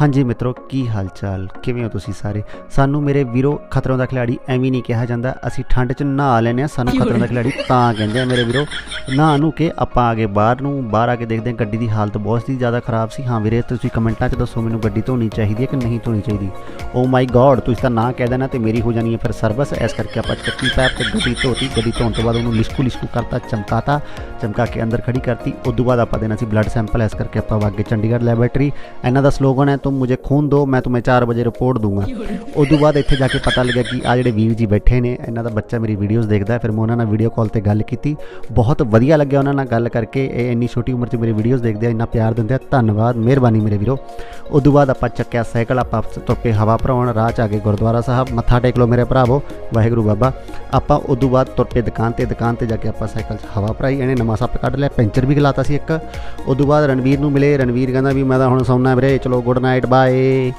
ਹਾਂਜੀ ਮਿੱਤਰੋ ਕੀ ਹਾਲ ਚਾਲ ਕਿਵੇਂ ਹੋ ਤੁਸੀਂ ਸਾਰੇ? ਸਾਨੂੰ ਮੇਰੇ ਵੀਰੋ ਖਤਰੋਂ ਦਾ ਖਿਡਾਰੀ ਐਵੇਂ ਨਹੀਂ ਕਿਹਾ ਜਾਂਦਾ। ਅਸੀਂ ਠੰਡ 'ਚ ਨਹਾ ਲੈਨੇ ਆ ਸਾਨੂੰ ਖਤਰੋਂ ਦਾ ਖਿਡਾਰੀ ਤਾਂ ਕਹਿੰਦੇ ਆ ਮੇਰੇ ਵੀਰੋ। ਨਹਾ ਨੂੰ ਕੇ ਆਪਾਂ ਆ ਗਏ ਬਾਹਰ ਨੂੰ। ਬਾਹਰ ਆ ਕੇ ਦੇਖਦੇ ਹਾਂ ਗੱਡੀ ਦੀ ਹਾਲਤ ਬਹੁਤ ਹੀ ਜ਼ਿਆਦਾ ਖਰਾਬ ਸੀ। ਹਾਂ ਵੀਰੇ ਤੁਸੀਂ ਕਮੈਂਟਾਂ 'ਚ ਦੱਸੋ ਮੈਨੂੰ ਗੱਡੀ ਧੋਣੀ ਚਾਹੀਦੀ ਹੈ ਕਿ ਨਹੀਂ ਧੋਣੀ ਚਾਹੀਦੀ। ਓ ਮਾਈ ਗॉड ਤੁਸੀਂ ਤਾਂ ਨਾ ਕਹਿ ਦੇਣਾ ਤੇ ਮੇਰੀ ਹੋ ਜਾਣੀ ਹੈ ਫਿਰ ਸਰਵਿਸ ਇਸ ਕਰਕੇ ਆਪਾਂ ਚੱਕੀ ਪੈਪ ਤੇ ਗੱਡੀ ਧੋਤੀ। ਗੱਡੀ ਧੋਣ ਤੋਂ ਬਾਅਦ ਉਹਨੂੰ ਲਿਸ਼ਕੂ ਲਿਸ਼ਕੂ ਕਰਤਾ ਚਮਕਾਤਾ ਚਮਕਾ ਕੇ ਅੰਦਰ ਖੜੀ ਕਰਤੀ। ਉਸ ਤੋਂ ਬਾਅਦ ਆਪਾਂ ਦੇਣਾ ਸੀ ਬਲੱਡ ਸੈਂਪਲ ਇਸ ਕਰਕੇ ਆਪਾਂ ਵਾਗੇ ਚੰਡੀਗੜ੍ਹ ਲੈਬੋਰੇਟਰੀ ਇਹਨਾਂ ਦਾ ਸਲੋਗਨ ਹੈ ਤੁਮ ਮੁਝੇ ਖੂਨ ਦਿਓ ਮੈਂ तुम्हें 4 ਵਜੇ ਰਿਪੋਰਟ ਦੂੰਗਾ ਉਸ ਤੋਂ ਬਾਅਦ ਇੱਥੇ ਜਾ ਕੇ ਪਤਾ ਲੱਗਿਆ ਕਿ ਆ ਜਿਹੜੇ ਵੀਰ ਜੀ ਬੈਠੇ ਨੇ ਇਹਨਾਂ ਦਾ ਬੱਚਾ ਮੇਰੀ ਵੀਡੀਓਜ਼ ਦੇਖਦਾ ਹੈ ਫਿਰ ਮੈਂ ਉਹਨਾਂ ਨਾਲ ਵੀਡੀਓ ਕਾਲ ਤੇ ਗੱਲ ਕੀਤੀ ਬਹੁਤ ਵਧੀਆ ਲੱਗਿਆ ਉਹਨਾਂ ਨਾਲ ਗੱਲ ਕਰਕੇ ਇਹ ਇੰਨੀ ਛੋਟੀ ਉਮਰ 'ਚ ਮੇਰੀ ਵੀਡੀਓਜ਼ ਦੇਖਦੇ ਆ ਇੰਨਾ ਪਿਆਰ ਦਿੰਦੇ ਆ ਧੰਨਵਾਦ ਮਿਹਰਬਾਨੀ ਮੇਰੇ ਵੀਰੋ ਉਸ ਤੋਂ ਬਾਅਦ ਆਪਾਂ ਚੱਕਿਆ ਸਾਈਕਲ ਆਪਾਂ ਤੁਰ ਪਏ ਹਵਾ ਭਰਾਉਣ ਰਾਹ 'ਚ ਆ ਕੇ ਗੁਰਦੁਆਰਾ ਸਾਹਿਬ ਮੱਥਾ ਟੇਕ ਲਓ ਮੇਰੇ ਭਰਾਵੋ ਵਾਹਿਗੁਰੂ ਬਾਬਾ ਆਪਾਂ ਉਸ ਤੋਂ ਬਾਅਦ ਤੁਰ ਪਏ ਦੁਕਾਨ ਤੇ ਦੁਕਾਨ ਤੇ ਜਾ ਕੇ ਆਪਾਂ ਸਾਈਕਲ 'ਚ ਹਵਾ ਭਰਾਈ ਇਹਨੇ ਨਵਾਂ ਸੱਪ ਕੱਢ ਲਿਆ ਪੈਂਚਰ ਵੀ ਖਲਾਤਾ ਸੀ ਇੱਕ ਉਸ ਤੋਂ ਬਾਅਦ ਰਣਵੀਰ ਨੂੰ ਮਿਲੇ ਰਣਵੀਰ ਕਹਿੰਦਾ ਵੀ ਮੈਂ ਤਾਂ ਹੁਣ ਸੌਣਾ ਵੀਰੇ ਚਲੋ ਗੁੱਡ ਨਾਈਟ Bye.